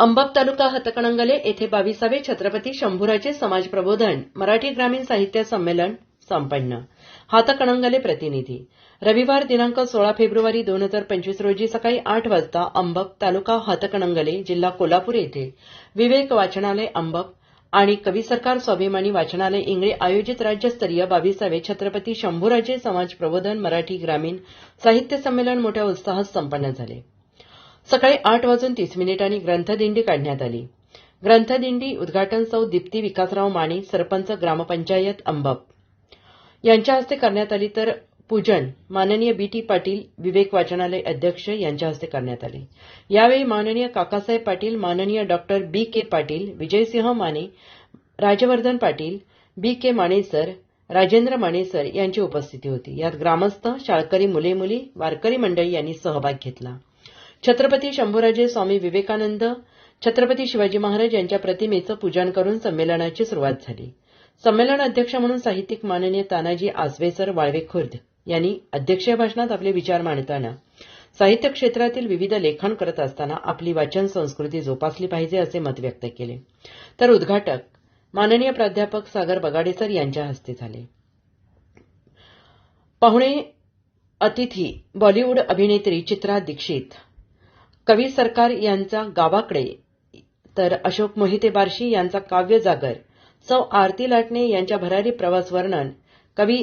अंबब तालुका हतकणंगले येथे बावीसावे छत्रपती शंभूराजे समाज प्रबोधन मराठी ग्रामीण साहित्य संमेलन संपन्न. हातकणंगले प्रतिनिधी. रविवार दिनांक सोळा फेब्रुवारी दोन हजार पंचवीस रोजी सकाळी आठ वाजता अंबक तालुका हातकणंगले जिल्हा कोल्हापूर येथे विवेक वाचनालय अंबक आणि कवी सरकार स्वाभिमानी वाचनालय इंगळे आयोजित राज्यस्तरीय बावीसावे छत्रपती शंभूराजे समाज प्रबोधन मराठी ग्रामीण साहित्य संमेलन मोठ्या उत्साहात संपन्न झाले. सकाळी आठ वाजून तीस मिनिटांनी ग्रंथदिंडी काढण्यात आली. ग्रंथदिंडी उद्घाटन सौ दीप्ती विकासराव माने सरपंच ग्रामपंचायत अंबप. यांच्या हस्ते करण्यात आली तर पूजन माननीय बी टी पाटील विवेक वाचनालय अध्यक्ष यांच्या हस्ते करण्यात आले. यावेळी माननीय काकासाहेब पाटील माननीय doctor B K Patil Vijaysinh Mane Rajvardhan Patil B K Manesar Rajendra Manesar यांची उपस्थिती होती. यात ग्रामस्थ शाळकरी मुले मुली वारकरी मंडळी यांनी सहभाग घेतला. छत्रपती शंभूराजे स्वामी विवेकानंद छत्रपती शिवाजी महाराज यांच्या प्रतिमेचं पूजन करून संमेलनाची सुरुवात झाली. संमेलन अध्यक्ष म्हणून साहित्यिक माननीय तानाजी आसवेसर वाळवे खुर्द यांनी अध्यक्षीय भाषणात आपले विचार मांडताना साहित्य क्षेत्रातील विविध लेखन करत असताना आपली वाचन संस्कृती जोपासली पाहिजे असे मत व्यक्त केले. तर उद्घाटक माननीय प्राध्यापक सागर बगाडेसर यांच्या हस्ते झाले. पाहुणे अतिथी बॉलिवूड अभिनेत्री चित्रा दीक्षित कवी सरकार यांचा गावाकडे तर अशोक मोहिते बार्शी यांचा काव्य जागर सौ आरती लाटणे यांच्या भरारी प्रवास वर्णन कवी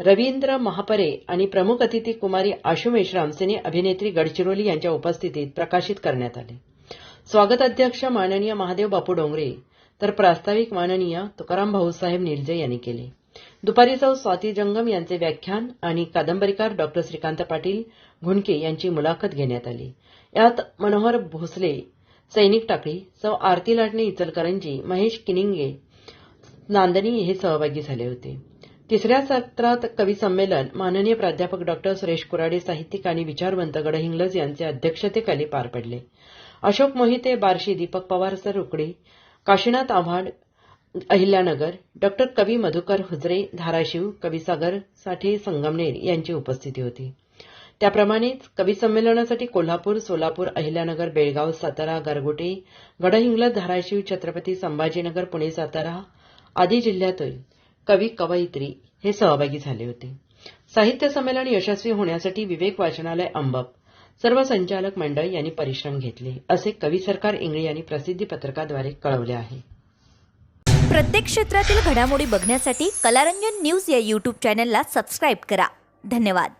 रवींद्र महापरे आणि प्रमुख अतिथी कुमारी आशू मेश्राम सिने अभिनेत्री गडचिरोली यांच्या उपस्थितीत प्रकाशित करण्यात आले. स्वागत अध्यक्ष माननीय महादेव बापू डोंगरे तर प्रास्ताविक माननीय तुकाराम भाऊसाहेब निलजे यांनी केले. दुपारी चौ स्वाती जंगम यांचे व्याख्यान आणि कादंबरीकार डॉक्टर श्रीकांत पाटील घुणके यांची मुलाखत घेण्यात आली. यात मनोहर भोसले सैनिक टाकळी सौ आरती लाटणे इचलकरंजी महेश किनिंगे नांदणी हे सहभागी झाले होते. तिसऱ्या सत्रात कवी संमेलन माननीय प्राध्यापक डॉक्टर सुरेश कुराडे साहित्यिक आणि विचारवंत गडहिंग्लज यांचे अध्यक्षतेखाली पार पडले. अशोक मोहिते बार्शी दीपक पवार सर उकडे काशीनाथ आव्हाड अहिल्यानगर डॉक्टर कवी मधुकर हुजरे धाराशिव कविसागर साठे संगमनेर यांची उपस्थिती होती. त्याप्रमाणेच कवी संमेलनासाठी कोल्हापूर सोलापूर अहिल्यानगर बेळगाव सातारा गारगोटे गडहिंग्लज धाराशिव छत्रपती संभाजीनगर पुणे सातारा आदी जिल्ह्यातून कवी कवयित्री हे सहभागी झाले होते. साहित्य संमेलन यशस्वी होण्यासाठी विवेक वाचनालय अंबप सर्व संचालक मंडळ यांनी परिश्रम घेतले असे कवी सरकार इंगळे यांनी प्रसिद्धी पत्रकाद्वारे कळवले आहे. प्रत्येक क्षेत्रातील घडामोडी बघण्यासाठी कलारंजन न्यूज या यूट्यूब चॅनलला सबस्क्राईब करा. धन्यवाद.